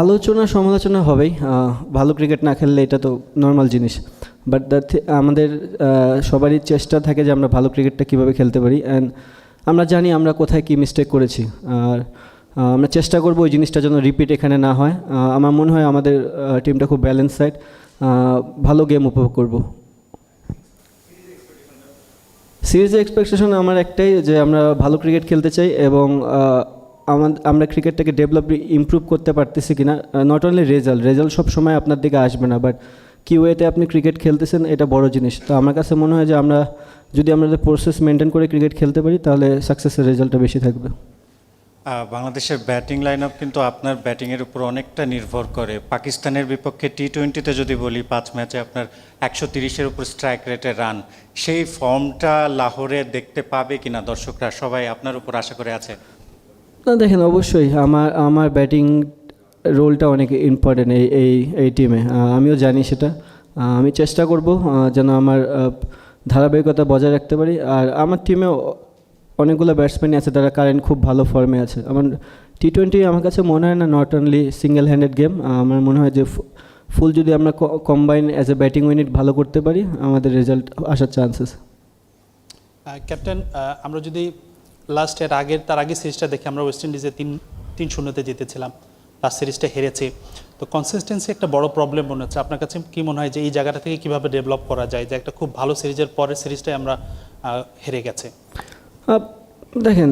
আলোচনা সমালোচনা হবেই। ভালো ক্রিকেট না খেললে এটা তো নর্মাল জিনিস। বাট দ্যাট আমাদের সবারই চেষ্টা থাকে যে আমরা ভালো ক্রিকেটটা কীভাবে খেলতে পারি। অ্যান্ড আমরা জানি আমরা কোথায় কী মিস্টেক করেছি। আর আমরা চেষ্টা করব ওই জিনিসটা যেন রিপিট এখানে না হয়। আমার মনে হয় আমাদের টিমটা খুব ব্যালেন্স সাইড ভালো গেম উপভোগ করব। সিরিজের এক্সপেকটেশন আমার একটাই যে আমরা ভালো ক্রিকেট খেলতে চাই এবং আমরা ক্রিকেটটাকে ডেভেলপ ইমপ্রুভ করতে পারতেছি কিনা নট অনলি রেজাল্ট রেজাল্ট সব সময় আপনার দিকে আসবে না বাট কি ওয়েতে আপনি ক্রিকেট খেলতেছেন, এটা বড় জিনিস। তো আমার কাছে মনে হয় যে আমরা, যদি আমাদের প্রসেস মেনটেন করে ক্রিকেট খেলতে পারি, তাহলে সাকসেসের রেজাল্টটা বেশি থাকবে। বাংলাদেশের ব্যাটিং লাইন আপ কিন্তু আপনার ব্যাটিংয়ের উপর অনেকটা নির্ভর করে। পাকিস্তানের বিপক্ষে টি টোয়েন্টিতে যদি বলি, পাঁচ ম্যাচে আপনার একশো তিরিশের উপর স্ট্রাইক রেটের রান সেই ফর্মটা লাহোরে দেখতে পাবে কিনা দর্শকরা? সবাই আপনার উপর আশা করে আছে। না, দেখেন, অবশ্যই আমার আমার ব্যাটিং রোলটা অনেক ইম্পর্টেন্ট এই এই এই টিমে আমিও জানি সেটা। আমি চেষ্টা করব যেন আমার ধারাবাহিকতা বজায় রাখতে পারি। আর আমার টিমে অনেকগুলো ব্যাটসম্যানই আছে, তারা কারেন্ট খুব ভালো ফর্মে আছে। আমার টি টোয়েন্টি আমার কাছে মনে হয় না not only single handed game আমার মনে হয় যে ফুল যদি আমরা combine as a batting unit ভালো করতে পারি, আমাদের রেজাল্ট আসার চান্সেস ক্যাপ্টেন আমরা যদি লাস্ট এর আগের, তার আগের সিরিজটা দেখে আমরা ওয়েস্ট ইন্ডিজে তিন তিন শূন্যতে জিতেছিলাম। লাস্ট সিরিজটা হেরেছি। তো কনসিস্টেন্সি একটা বড় প্রবলেম মনে হচ্ছে। আপনার কাছে কি মনে হয় যে এই জায়গাটা থেকে কীভাবে ডেভেলপ করা যায়? যে একটা খুব ভালো সিরিজের পরের সিরিজটাই আমরা হেরে গেছে। দেখেন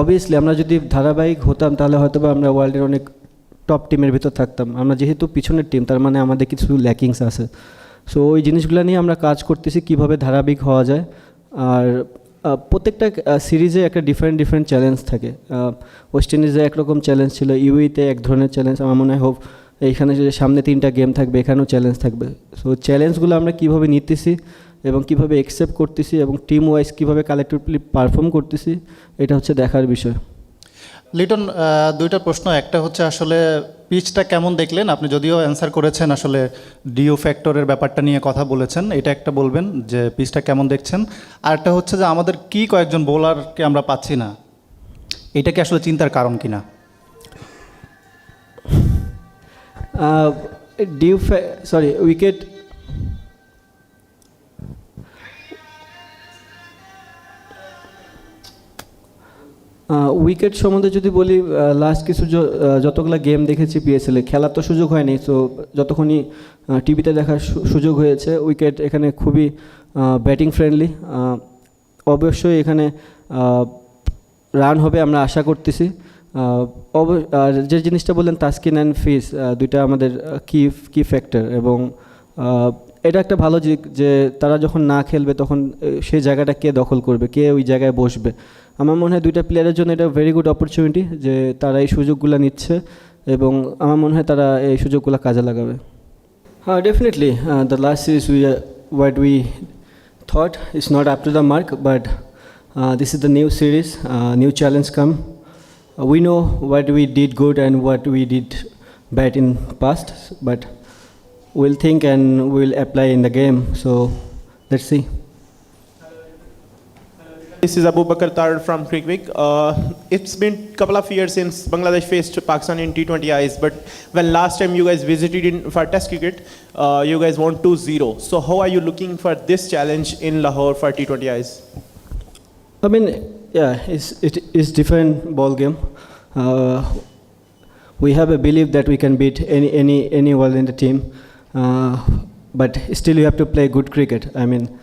অবভিয়াসলি আমরা যদি ধারাবাহিক হতাম, তাহলে হয়তো বা আমরা ওয়ার্ল্ডের অনেক টপ টিমের ভিতর থাকতাম। আমরা যেহেতু পিছনের টিম তার মানে আমাদের কিছু ল্যাকিংস আছে। সো ওই জিনিসগুলো নিয়ে আমরা কাজ করতেছি কীভাবে ধারাবাহিক হওয়া যায়। আর প্রত্যেকটা সিরিজে একটা ডিফারেন্ট ডিফারেন্ট চ্যালেঞ্জ থাকে। ওয়েস্ট ইন্ডিজে একরকম চ্যালেঞ্জ ছিল ইউইতে এক ধরনের চ্যালেঞ্জ আমার মনে হয় হোপ এইখানে যে সামনে তিনটা গেম থাকবে, এখানেও চ্যালেঞ্জ থাকবে। সো চ্যালেঞ্জগুলো আমরা কীভাবে নিতেছি এবং কীভাবে অ্যাকসেপ্ট করতেছি এবং টিম ওয়াইজ কীভাবে কালেক্টিভলি পারফর্ম করতেছি, এটা হচ্ছে দেখার বিষয়। লিটন দুইটা প্রশ্ন। একটা হচ্ছে আসলে পিচটা কেমন দেখলেন? আপনি যদিও অ্যান্সার করেছেন আসলে ডিও ফ্যাক্টরের ব্যাপারটা নিয়ে কথা বলেছেন, এটা একটা বলবেন যে পিচটা কেমন দেখছেন? আর একটা হচ্ছে যে আমাদের কি কয়েকজন বোলারকে আমরা পাচ্ছি না? এটা কি আসলে চিন্তার কারণ কি না ডিউ সরি উইকেট উইকেট সম্বন্ধে যদি বলি লাস্ট কিছু যতগুলো গেম দেখেছি পিএসএলে খেলার তো সুযোগ হয়নি সো যতক্ষণই টিভিতে দেখার সুযোগ হয়েছে উইকেট এখানে খুবই ব্যাটিং ফ্রেন্ডলি অবশ্যই এখানে রান হবে আমরা আশা করতেছি আর যে জিনিসটা বললেন তাস্কিন অ্যান্ড ফিস দুইটা আমাদের কি কি ফ্যাক্টর এবং এটা একটা ভালো যে তারা যখন না খেলবে তখন সেই জায়গাটা কে দখল করবে, কে ওই জায়গায় বসবে আমার মনে হয় দুইটা প্লেয়ারের জন্য এটা ভেরি গুড অপরচুনিটি যে তারা এই সুযোগগুলো নিচ্ছে এবং আমার মনে হয় তারা এই সুযোগগুলো কাজে লাগাবে। হ্যাঁ definitely the last series we what we thought it's not up to the mark but this is the new series new challenge come we know what we did good and what we did bad in past but will think and will apply in the game so let's see This is Abu Bakar Tar from Crickwick. Uh, it's been a couple of years since Bangladesh faced Pakistan in T20Is, but when last time you guys visited in for Test cricket, uh, you guys won 2-0. So how are you looking for this challenge in Lahore for T20Is? I mean, yeah, it's, it is different ball game. Uh, we have a belief that we can beat any any anyone in the team, uh, but still you have to play good cricket. I mean,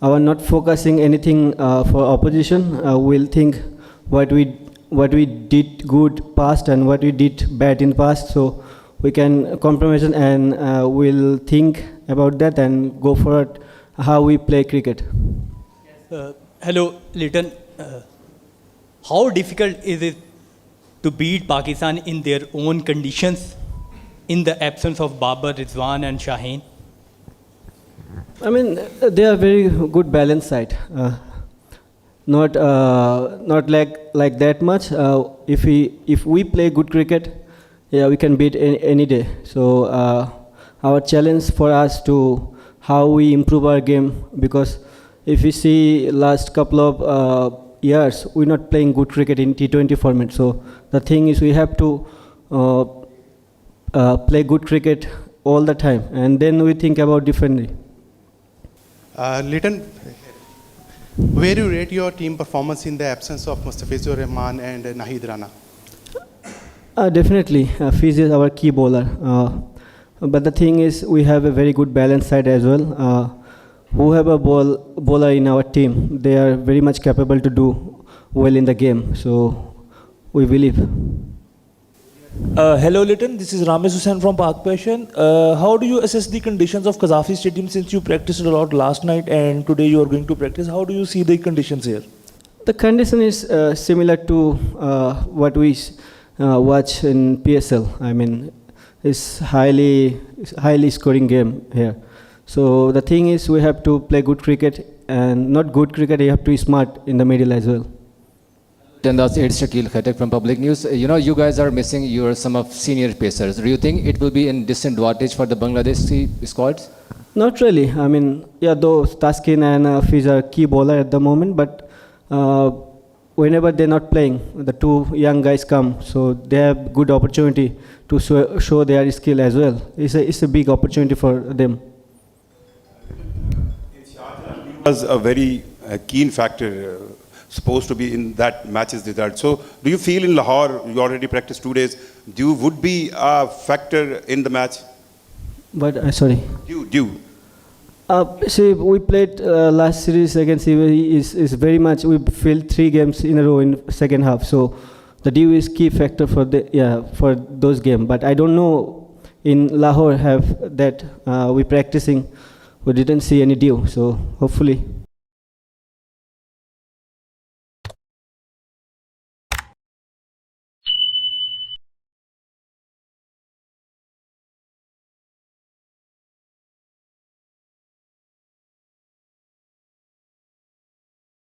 our not focusing anything uh, for opposition. Uh, we'll think what we what we did good past and what we did bad in past. So we can compromise and uh, we'll think about that and go for it, how we play cricket. Uh, hello, Liton. Uh, how difficult is it to beat Pakistan in their own conditions in the absence of Babar, Rizwan, and Shaheen? I mean, they are very good balance side. Uh, not uh, not like like that much. Uh, if we if we play good cricket, yeah, we can beat any, any day. So uh, our challenge for us to how we improve our game because if we see last couple of uh, years we're not playing good cricket in T20 format. So the thing is we have to uh, uh, play good cricket all the time, and then we think about differently. Uh, Litton, where you rate your team performance in the absence of Mustafizur Rahman and uh, Nahid Rana? Uh, definitely, uh, Fiz is our key bowler. Uh, but the thing is, we have a very good balance side as well. Uh, who have a ball, bowler in our team, they are very much capable to do well in the game. So we believe. Uh, hello, Litton. This is Ramesh Hussain from Park Passion. Uh, how do you assess the conditions of Kazafi Stadium since you practiced a lot last night and today you are going to practice? How do you see the conditions here? The condition is uh, similar to uh, what we uh, watch in PSL. I mean, it's highly, it's highly scoring game here. So the thing is, we have to play good cricket, and not good cricket. You have to be smart in the middle as well. And that's Ed Shakil Khatek from Public News. Uh, You know, you guys are missing your some of senior pacers. Do you think it will be in disadvantage for the Bangladeshi squads? Not really. I mean, yeah, though Taskin and uh, Fiz are key bowler at the moment, but uh, whenever they're not playing, the two young guys come, so they have good opportunity to show, show their skill as well. It's a, it's a big opportunity for them. was a very uh, keen factor, uh, supposed to be in that match's result. So, do you feel in Lahore, you already practiced two days, do would be a factor in the match? But uh, sorry. Do, do. Uh, see, we played uh, last series against UAE is, is very much, we failed three games in a row in second half. So the due is key factor for the yeah for those game. But I don't know in Lahore have that uh, we practicing, we didn't see any due. So hopefully